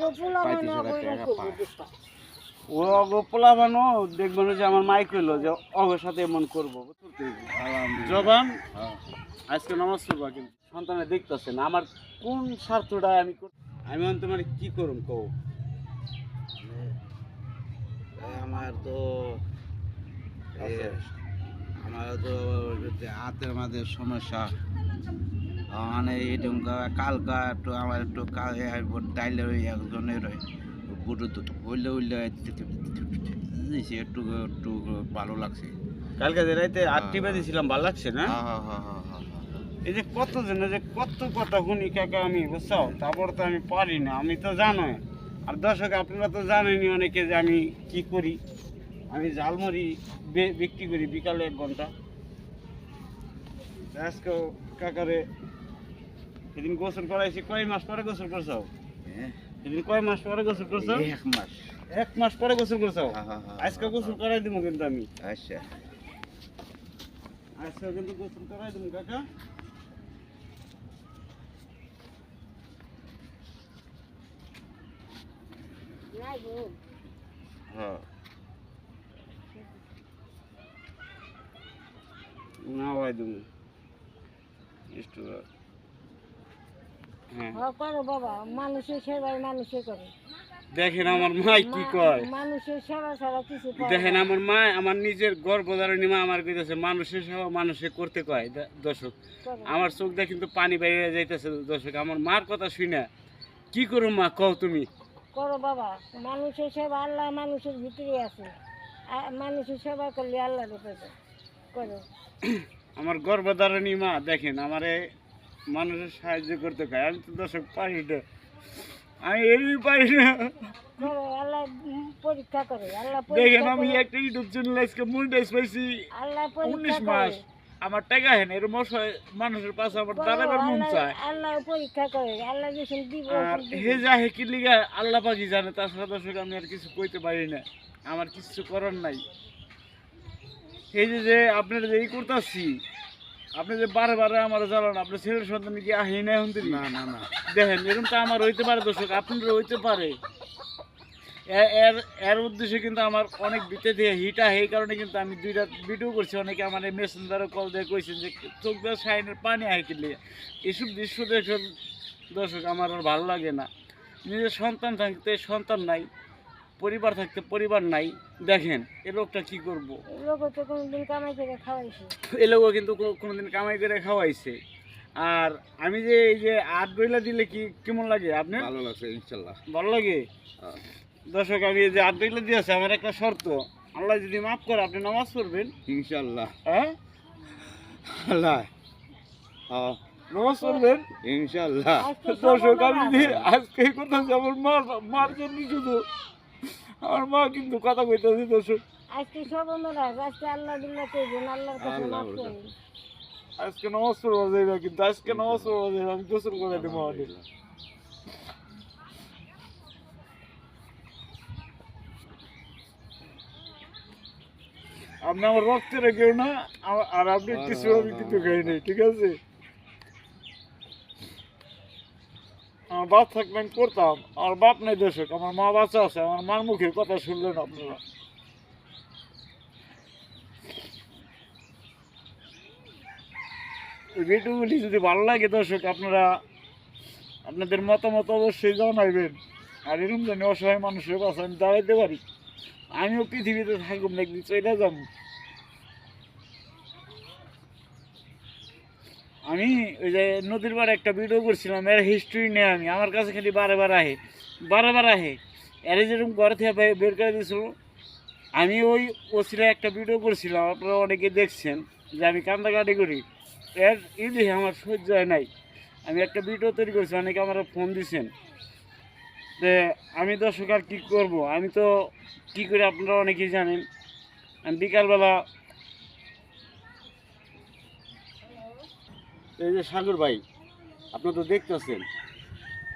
মানে। ও দেখবেন যে আমার মাইক হইল যে অগের সাথে এমন করব জবান হ্যাঁ। আজকে নামাজ পড়বা কিন্তু সন্তানে দেখতেছেন আমার কোন স্বার্থটা আমি কর- আমি তোমার কি করুম কও আমার তো আমার তো হাতের মাঝে সমস্যা মানে এরকম কালকা একটু আমার একটু ডাইলে একজনের বুটু দুটো। হইলে হইলে একটু একটু ভালো লাগছে। কালকে যে রাইতে আটটি বাজেছিলাম ভালো লাগছে না? হ্যাঁ হ্যাঁ হ্যাঁ হ্যাঁ হ্যাঁ হ্যাঁ এই যে কত জনে যে কত কথা শুনি কাকা আমি বুঝছ? তারপর তো আমি পারি না আমি তো জানোই। আর দর্শক আপনারা তো জানেনই অনেকে যে আমি কি করি। আমি ঝালমুড়ি বিক্রি করি বিকালে এক ঘণ্টা। আজকে কাকারে সেদিন গোসল করাইছি কয় মাস পরে গোসল করছ? হ্যাঁ। সেদিন কয় মাস পরে গোসল করছ? এক মাস। এক মাস পরে গোসল করছ? আজকে গোসল করাই দিব কিন্তু আমি। আচ্ছা। আজকে কিন্তু গোসল করাই দিব কাকা। হ্যাঁ না ভাই তুমি হ্যাঁ, করো বাবা মানুষের সেবাই মানুষে করে। দেখেন আমার মা কি কয়। মানুষের সেবা ছাড়া কিছু দেখেন আমার মা আমার নিজের গর্ভধারণী মা আমার কইতেছে মানুষের সেবা মানুষে করতে কয়। দর্শক আমার চোখ দিয়ে কিন্তু পানি বাইরে যাইতেছে দর্শক আমার মার কথা শুনে। কি করো মা কও তুমি? করো বাবা মানুষের সেবা আল্লাহ মানুষের ভিতরে আছে। মানুষের সেবা করলে আল্লাহ করো। আমার গর্ভধারণী মা দেখেন আমারে মানুষের সাহায্য করতে কয় আমি তো দর্শক পারি না। আমি এমনি পারি না। দেখেন আমি একটা ইউটিউব চ্যানেল আজকে মনিটাইজ পাইছি। উনিশ মাস। আমার টাকা হেন এর মশায় মানুষের পাশে আমার দাঁড়াবার মন চায়। আল্লাহ পরীক্ষা করে আল্লাহ যখন দিব আর হে যা হে কি লিগা আল্লাহ পাকি জানে তাছাড়া দর্শক আমি আর কিছু কইতে পারি না। আমার কিছু করার নাই। এই যে যে আপনার যে এই করতেছি আপনি যে বারে বারে আমার জ্বালান আপনি ছেলের সন্তান কি আহি না এখন? না না না। দেখেন এরকম তো আমার হইতে পারে দর্শক আপনার হইতে পারে। এ- এর এর উদ্দেশ্যে কিন্তু আমার অনেক বিতে দিয়ে হিটা এই কারণে কিন্তু আমি দুইটা ভিডিও করছি। অনেকে আমার এই মেসেঞ্জারে কল দিয়ে কইছেন যে চোখ দিয়ে সাইনের পানি আই কিনলে এসব দৃশ্য দেখে দর্শক আমার আর ভালো লাগে না। নিজের সন্তান থাকতে সন্তান নাই। পরিবার থাকতে পরিবার নাই দেখেন এ লোকটা কি করব? লোক কোনোদিন কামাই করে খাওয়াইছে। এ লোকও কিন্তু কোনোদিন কামাই করে খাওয়াইছে। আর আমি যে এই যে আট গইলা দিলে কি কেমন লাগে আপনি ভালো লাগছে ইনশাল্লাহ। ভালো লাগে? হ্যাঁ। দর্শক আমি এই যে আট গইলা দিয়েছে আমার একটা শর্ত। আল্লাহ যদি মাফ করে আপনি নামাজ পড়বেন। ইনশাল্লাহ। হ্যাঁ? আল্লাহ। হ্যাঁ। নামাজ পড়বেন? ইনশাল্লাহ। দর্শক আমি আজকে কথা যে আমার মার মার জন্য শুধু আমার মা কিন্তু কথা কইতেছে দর্শক। আজকে সব আমরা আজকে আল্লাহ দিল্লাহ করবেন আল্লাহর কাছে মাফ। করবেন আজকে নামাজ পড়বা যাইবা কিন্তু আজকে নামাজ পড়বা যাইবা আমি গোসল করে দেবো আমাদের আপনি আমার রক্তে রেখেও না আর আপনি কিছু আমি কিন্তু খাই নাই ঠিক আছে? আমার বাপ আমি করতাম, আমার বাপ নেই দর্শক আমার মা বাচ্চা আছে, আমার মার মুখের কথা শুনলেন আপনারা। ভিডিওগুলি যদি ভালো লাগে দর্শক, আপনারা আপনাদের মতামত অবশ্যই জানাইবেন। আর এরকম জানি অসহায় মানুষের পাশে আমি দাঁড়াইতে পারি, আমিও পৃথিবীতে থাকুম না একদিন চলে যাব। আমি ওই যে নদীর পাড়ে একটা ভিডিও করছিলাম, এর হিস্ট্রি নিয়ে আমি। আমার কাছে খালি বারে বার আহে বারে বার আহে এর যেরকম ঘর থেকে বের করে দিয়েছিল আমি ওই ওসিরা একটা ভিডিও করছিলাম, আপনারা অনেকে দেখছেন, যে আমি কান্দাকাটি করি। এর ই দেখে আমার সহ্য হয় নাই। আমি একটা ভিডিও তৈরি করছি, অনেকে আমার ফোন দিছেন। যে আমি দর্শক আর কী করব? আমি তো কী করে আপনারা অনেকেই জানেন। আমি বিকালবেলা এই যে সাগর ভাই আপনি তো দেখতেছেন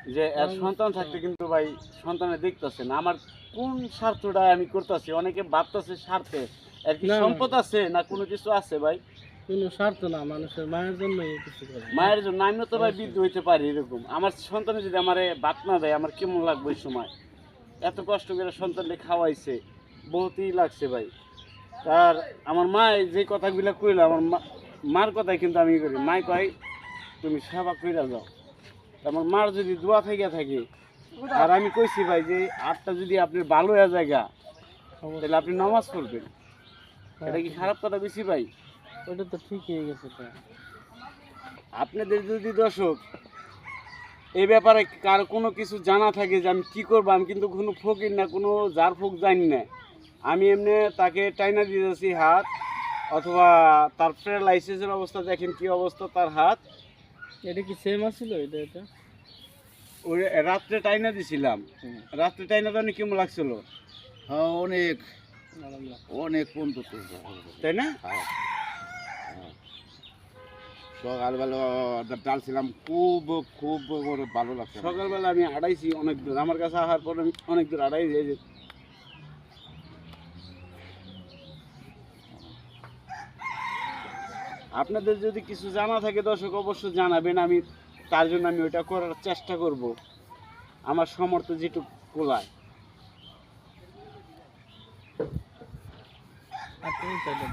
যে এর সন্তান থাকতে কিন্তু ভাই সন্তানে দেখতেছেন। আমার কোন স্বার্থটা আমি করতেছি? অনেকে ভাবতেছে স্বার্থে। এর কি। সম্পদ আছে না কোনো কিছু আছে ভাই? কোনো স্বার্থ না মানুষের মায়ের জন্য কিছু করে। মায়ের জন্য আমিও তো ভাই বৃদ্ধ হইতে পারি এরকম। আমার সন্তান যদি আমার ভাত না দেয় আমার কেমন লাগবে ওই সময়? এত কষ্ট করে সন্তানকে খাওয়াইছে বহুতই লাগছে ভাই। আর আমার মা যে কথাগুলো কইলো আমার মা- মার কথাই কিন্তু আমি করি। মাই কয় তুমি সেবা কইরা যাও। আমার মার যদি দোয়া থেকে থাকে আর আমি কইছি ভাই যে আটটা যদি আপনি ভালো হয়ে জায়গা তাহলে আপনি নামাজ পড়বেন। এটা কি খারাপ কথা বেশি ভাই? ওটা তো ঠিক হয়ে গেছে আপনাদের যদি দর্শক এই ব্যাপারে কার কোনো কিছু জানা থাকে যে আমি কি করব আমি কিন্তু কোনো ফকির না কোনো যার ফোক জানি না। আমি এমনি তাকে টাইনা দিয়েছি হাত অথবা তার প্যারালাইসিসের অবস্থা দেখেন কি অবস্থা তার হাত। এটা কি সেম আছিল এটা এটা? ওই রাত্রে টাইনা দিছিলাম। রাত্রে টাইনা তো অনেক কেমন লাগছিল? হ্যাঁ অনেক। অনেক পর্যন্ত তাই না? সকালবেলা ডালছিলাম খুব খুব ভালো লাগছে। সকালবেলা আমি আড়াইছি অনেক দূর। আমার কাছে আসার পর আমি অনেক দূর আড়াই এই যে আপনাদের যদি কিছু জানা থাকে দর্শক অবশ্যই জানাবেন। আমি তার জন্য আমি ওইটা করার চেষ্টা করব। আমার সমর্থ যেটুকু কোলায় দেন।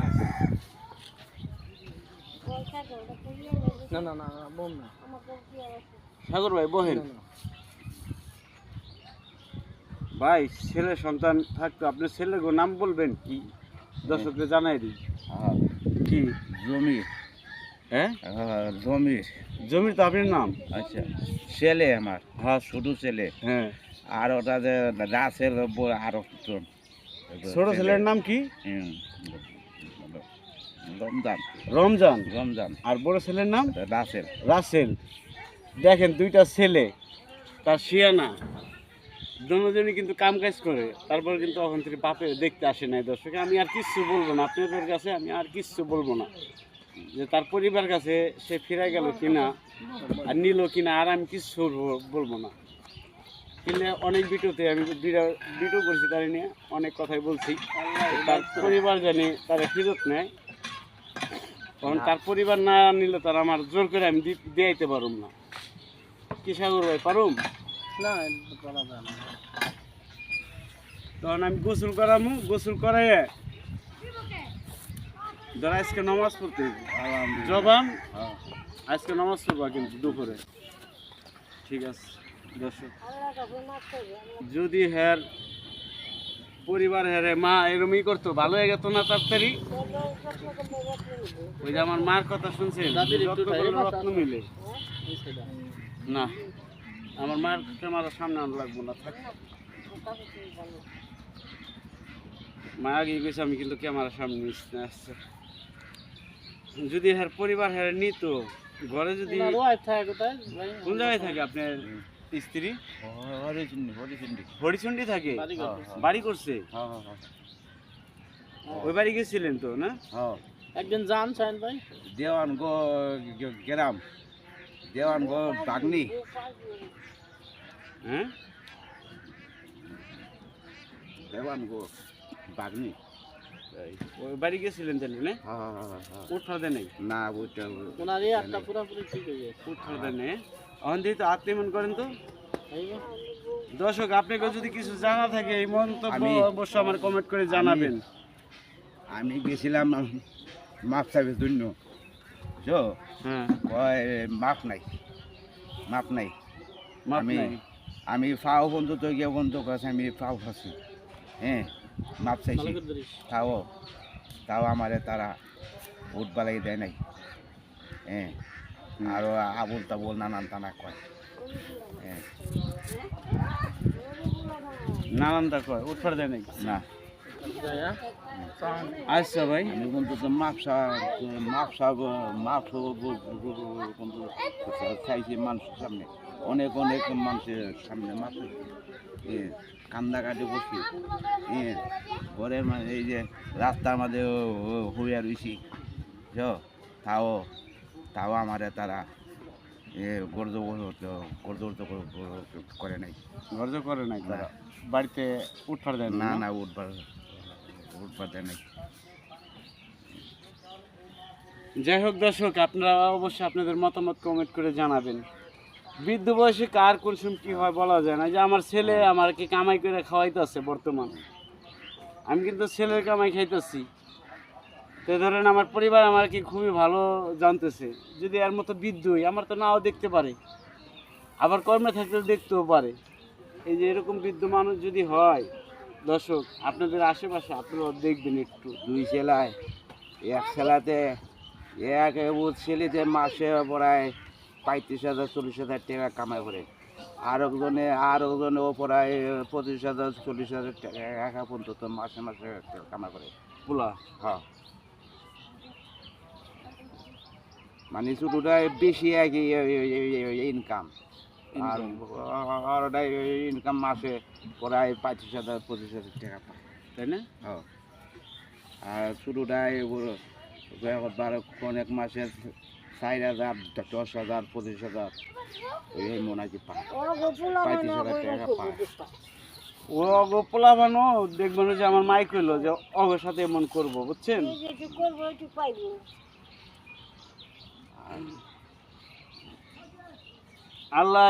সাগর ভাই বহেন। ভাই ছেলে সন্তান থাকতো আপনার ছেলের নাম বলবেন কি? দর্শকদের জানাই দিই। হ্যাঁ। কি? জমি হ্যাঁ? হ্যাঁ জমির। জমির তো আপনার নাম? আচ্ছা ছেলে আমার। হ্যাঁ। ছোট ছেলে। হ্যাঁ। আর ওটা যে রাসের আরও ছোট ছেলের নাম কি? রমজান। রমজান। রমজান। আর বড় ছেলের নাম? রাসেল। রাসেল। দেখেন দুইটা ছেলে। তার শিয়ানা। দুজনই কিন্তু কাম কাজ করে, তারপর কিন্তু ওখান থেকে বাপে দেখতে আসে নাই দর্শক। আমি আর কিচ্ছু বলব না, আপনাদের কাছে আমি আর কিচ্ছু বলব না। যে তার পরিবার কাছে সে ফিরে গেল কিনা, আর নিল কিনা, আর আমি কিচ্ছু বলবো- না। কিন্তু অনেক ভিডিওতে আমি ভিডিও করছি তার নিয়ে, অনেক কথাই বলছি। তার পরিবার জানি তারা ফেরত নেয়। কারণ তার পরিবার না নিলে তারা আমার জোর করে আমি দিয়াইতে পারুম না। কি সাগর ভাই, পারুম? না করা যায় না। তখন আমি গোসল করামু গোসল করাইয়ে ধর আজকে নামাজ পড়তে। জবান? হ্যাঁ। আজকে নামাজ পড়বা কিন্তু দুপুরে। ঠিক আছে দর্শক। যদি হ্যার পরিবার হ্যারে মা এরমই করতো ভালো হয়ে গেত না তাড়াতাড়ি? ওই যে আমার মার কথা শুনছেন? রত্ন মিলে। না। আমার মায়ের ক্যামেরার সামনে আনা লাগবো না থাক। মা আগে গেছে আমি কিন্তু ক্যামেরার সামনে আসছে। যদি হ্যার পরিবার হ্যার নিত ঘরে যদি? কোন জায়গায় থাকে আপনার স্ত্রী? হরিচন্ডী থাকে? বাড়ি করছে। বাড়ি করছে? হ্যাঁ হ্যাঁ হ্যাঁ। ওই বাড়ি গেছিলেন তো না? হ্যাঁ। একদিন যান ভাই। দেওয়ানগো গ্রাম। দেওয়ানগো বাগনি। হ্যাঁ? দেওয়ানগো বাগনি। এই, ওই বাড়ি গেছিলেন তাহলে না? হ্যাঁ হ্যাঁ হ্যাঁ, হ্যাঁ। উঠার দেয় না ওইটা ওনার এই একটা পুরাপুরি ঠিক হয়ে গেছে। উঠার অন দিয়ে তো আত্মীয় করেন তো? দর্শক আপনাকে যদি কিছু জানা থাকে এই মন্তব্য অবশ্যই আমার কমেন্ট করে জানাবেন। আমি গেছিলাম মাপ সাহেবের জন্য। বুঝছ? হ্যাঁ মাপ নাই মাপ নাই। আমি আমি ফাও বন্ধু তো গিয়ে বন্ধু কাছে আমি ফাও খাচ্ছি হ্যাঁ মাপ চাইছি। তাও তাও আমারে তারা ভোট বালাই দেয় নাই। হ্যাঁ আরও আবুল তাবুল নানান টানা কয়। হ্যাঁ নানানটা কয় উঠার দেয় নাই? না। আচ্ছা ভাই। আমি মাপসা চাইছি মানুষের সামনে অনেক অনেক মানুষের সামনে মাপ কান্দাকাটি বসি। হ্যাঁ ঘরের মানে এই যে রাস্তার মাঝে হইয়া রয়েছি তাও তাও আমারে তারা এ গর্দ গর্দ করে নাই। গর্জ করে নাই তারা? বাড়িতে উঠার দেয় না না? না উঠবার দেয় নাই যাই হোক দর্শক, আপনারা অবশ্যই আপনাদের মতামত কমেন্ট করে জানাবেন। বৃদ্ধ বয়সে কার কোন সময় কী হয় বলা যায় না। যে আমার ছেলে আমাকে কামাই করে খাওয়াইতেছে বর্তমানে। আমি কিন্তু ছেলের কামাই খাইতেছি। তো ধরেন আমার পরিবার আমার কি খুবই ভালো জানতেছে। যদি এর মতো বৃদ্ধ আমার তো নাও দেখতে পারে। আবার কর্মে থাকলে দেখতেও পারে। এই যে এরকম বৃদ্ধ মানুষ যদি হয় দর্শক আপনাদের আশেপাশে আপনারা দেখবেন একটু দুই ছেলায় এক ছেলাতে এক ছেলেতে মাসে প্রায় পঁয়ত্রিশ হাজার চল্লিশ হাজার টাকা কামাই করে আর একজনে আর একজনে ও প্রায় পঁচিশ হাজার চল্লিশ হাজার টাকা একা পর্যন্ত মাসে মাসে কামাই করে পোলা হ্যাঁ মানে শুধুটাই বেশি কি ইনকাম আর আর ওটাই ইনকাম মাসে প্রায় পঁয়ত্রিশ হাজার পঁচিশ হাজার টাকা পায়। তাই না? হ্যাঁ। আর শুরুটাই বারো অনেক মাসে চার হাজার দশ হাজার পঁচিশ হাজার এই মনে হয় পায়। পঁয়ত্রিশ হাজার টাকা পায়। ও অগ পোলা বানো দেখবেন যে আমার মাইক হইল যে অগের সাথে এমন করব বুঝছেন? করব একটু পাইবো। আল্লাহ